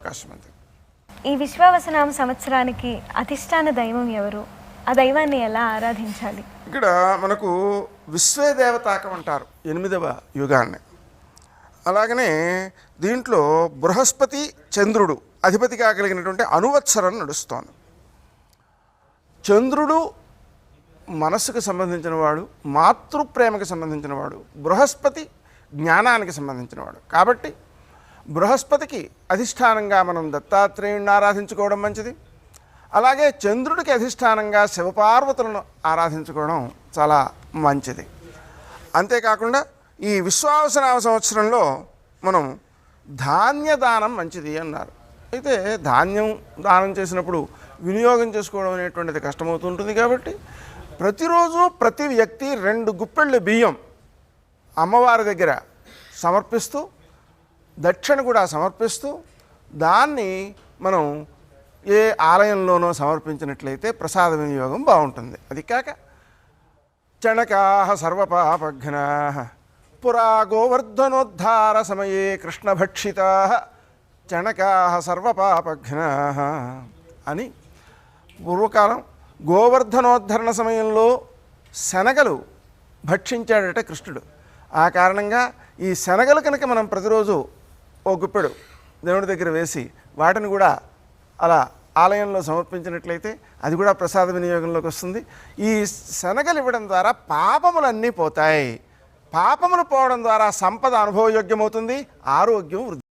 అవకాశం ఉంది ఈ విశ్వావసనామ సంవత్సరానికి అధిష్టాన దైవం ఎవరు? ఆ దైవాన్ని ఎలా ఆరాధించాలి? ఇక్కడ మనకు విశ్వదేవతాకం అంటారు ఎనిమిదవ యుగాన్ని. అలాగనే దీంట్లో బృహస్పతి చంద్రుడు అధిపతిగా కలిగినటువంటి అనువత్సరం నడుస్తోంది. చంద్రుడు మనస్సుకు సంబంధించిన వాడు మాతృప్రేమకు సంబంధించిన వాడు బృహస్పతి జ్ఞానానికి సంబంధించిన వాడు. కాబట్టి బృహస్పతికి అధిష్టానంగా మనం దత్తాత్రేయుణ్ణి ఆరాధించుకోవడం మంచిది. అలాగే చంద్రుడికి అధిష్టానంగా శివపార్వతులను ఆరాధించుకోవడం చాలా మంచిది. అంతేకాకుండా ఈ విశ్వావసనామ సంవత్సరంలో మనం ధాన్య దానం మంచిది అన్నారు. అయితే ధాన్యం దానం చేసినప్పుడు వినియోగం చేసుకోవడం అనేటువంటిది కష్టమవుతుంటుంది కాబట్టి ప్రతిరోజు ప్రతి వ్యక్తి రెండు గుప్పెళ్ళు బియ్యం అమ్మవారి దగ్గర సమర్పిస్తూ దక్షిణ కూడా సమర్పిస్తూ దాన్ని మనం ఏ ఆలయంలోనో సమర్పించినట్లయితే ప్రసాద వినియోగం బాగుంటుంది. అది కాక చణకా సర్వపాపఘ్నా పురా గోవర్ధనోద్ధార సమయే కృష్ణభక్షితా చణకా సర్వపాపఘ్నా అని పూర్వకాలం గోవర్ధనోద్ధరణ సమయంలో శనగలు భక్షించాడట కృష్ణుడు. ఆ కారణంగా ఈ శనగలు కనుక మనం ప్రతిరోజు ఓ గుప్పెడు దేవుడి దగ్గర వేసి వాటిని కూడా అలా ఆలయంలో సమర్పించినట్లయితే అది కూడా ప్రసాద వినియోగంలోకి వస్తుంది. ఈ శనగలు ఇవ్వడం ద్వారా పాపములన్నీ పోతాయి. పాపములు పోవడం ద్వారా సంపద అనుభవయోగ్యమవుతుంది. ఆరోగ్యం వృద్ధి